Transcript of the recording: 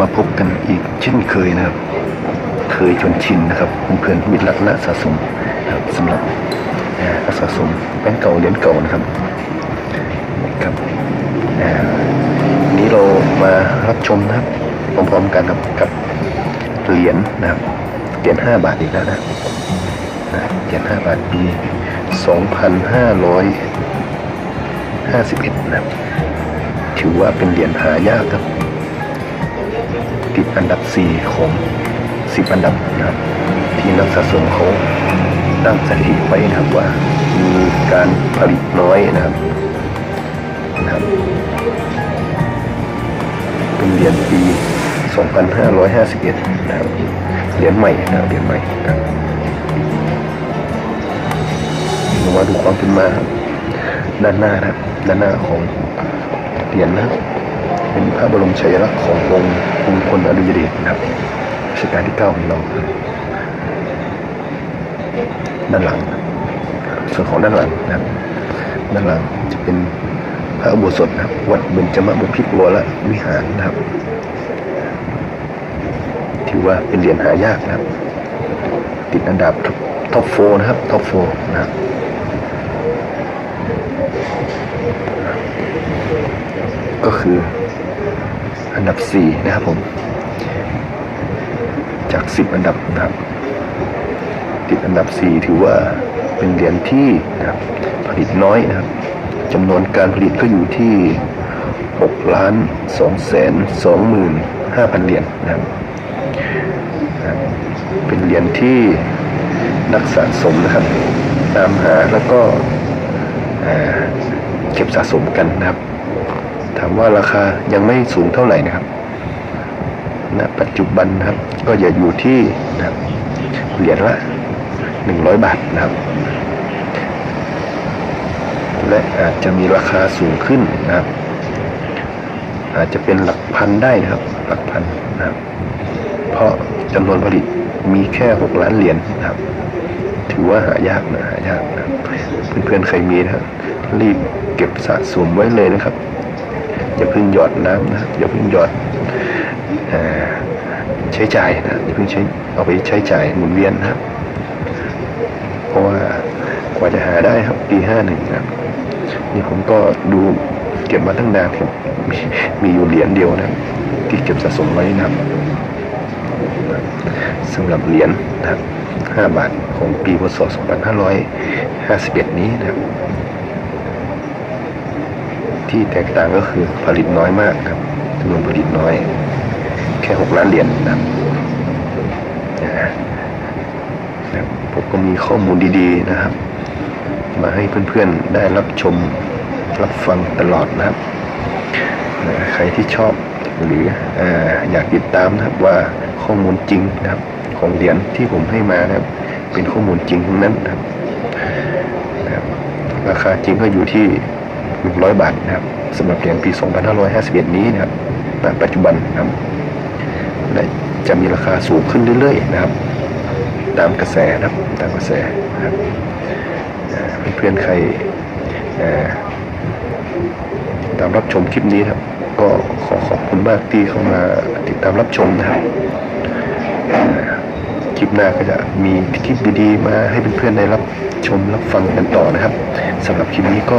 มาพบกันอีกเช่นเคยนะครับ เคยจนชินนะครับเพื่อนๆมิตรรักและสะสมนะครับสำหรับเอ่อนักสะสมแบงเก่าเหรียญเก่านะครับครับนี้เรามารับชมนะครับพร้อมๆกันครับกับเหรียญนะครับเหรียญห้าบาทอีกแล้วนะนะเหรียญห้าบาทปีสองพันห้าร้อยห้าสิบเอ็ดนะครับถือว่าเป็นเหรียญหายากครับ ติดอันดับ 4 ของ 10 อันดับนะครับที่นักสะสมเขาตั้งสถิติไว้นะครับว่ามีการผลิตน้อยนะครับนะครับ เป็นเหรียญปี 2551 นะครับเหรียญใหม่นะครับเหรียญใหม่ครับเรามาดูความเป็นมาด้านหน้านะครับด้านหน้าของเหรียญนะครับ เป็นพระบรมฉายาลักษณ์ขององค์องค์พลอดุยเดชนะครับรัชกาลที่เก้าของเรา ด้านหลัง ส่วนของด้านหลังนะครับ ด้านหลังจะเป็นพระอุโบสถนะครับ วัดเบญจมบุพิตรวรวิหารนะครับ ถือว่าเป็นเหรียญหายากนะครับ ติดอันดับท็อปโฟนะครับท็อปโฟนะครับก็คือ อันดับ 4 นะครับผม จาก 10 อันดับนะครับ ติดอันดับ 4 ถือว่าเป็นเหรียญที่นะครับผลิตน้อยนะครับจำนวนการผลิตก็อยู่ที่6ล้าน2แสน2หมื่น5พันเหรียญนะครับนะครับเป็นเหรียญที่นักสะสมนะครับตามหาแล้วก็เก็บสะสมกันนะครับ ถามว่าราคายังไม่สูงเท่าไหร่นะครับณปัจจุบันนะครับ ก็จะอยู่ที่นะครับเหรียญละ 100 บาทนะครับ และอาจจะมีราคาสูงขึ้นนะครับ อาจจะเป็นหลักพันได้นะครับ หลักพันนะครับ เพราะจำนวนผลิตมีแค่ 6 ล้านเหรียญนะครับ ถือว่าหายากนะหายากนะเพื่อนๆใครมีนะครับรีบเก็บสะสมไว้เลยนะครับ อย่าเพิ่งหยอดน้ำนะครับอย่าเพิ่งหยอดเอ่อใช้จ่ายนะอย่าเพิ่งใช้เอาไปใช้จ่ายหมุนเวียนนะครับเพราะว่ากว่าจะหาได้ครับปีห้าหนึ่งนะนี่ผมก็ดูเก็บมาตั้งนานครับมีมีอยู่เหรียญเดียวนะที่เก็บสะสมไว้นะสำหรับเหรียญนะครับห้าบาทของปีพศ2551 นี้นะครับ ที่แตกต่างก็คือผลิตน้อยมากครับจำนวนผลิตน้อย แค่หกล้านเหรียญนะครับนะนะครับผมก็มีข้อมูลดีๆนะครับ มาให้เพื่อนๆได้รับชมรับฟังตลอดนะครับนะใครที่ชอบหรือออยากติดตามนะครับว่าข้อมูลจริงนะครับ ของเหรียญที่ผมให้มานะครับ เป็นข้อมูลจริงทั้งนั้นนะครับ ราคาจริงก็อยู่ที่ 100 บาทนะครับสำหรับเหรียญปี 2551 นี้นะครับณปัจจุบันนะครับและจะมีราคาสูงขึ้นเรื่อยๆนะครับ ตามกระแสนะครับตามกระแสนะครับเพื่อนๆใครตามรับชมคลิปนี้ครับ ก็ขอขอบคุณมากที่เข้ามาติดตามรับชมนะครับคลิปหน้าก็จะมีคลิปดีๆ มาให้เพื่อนๆได้รับชมรับฟังกันต่อนะครับสำหรับคลิปนี้ก็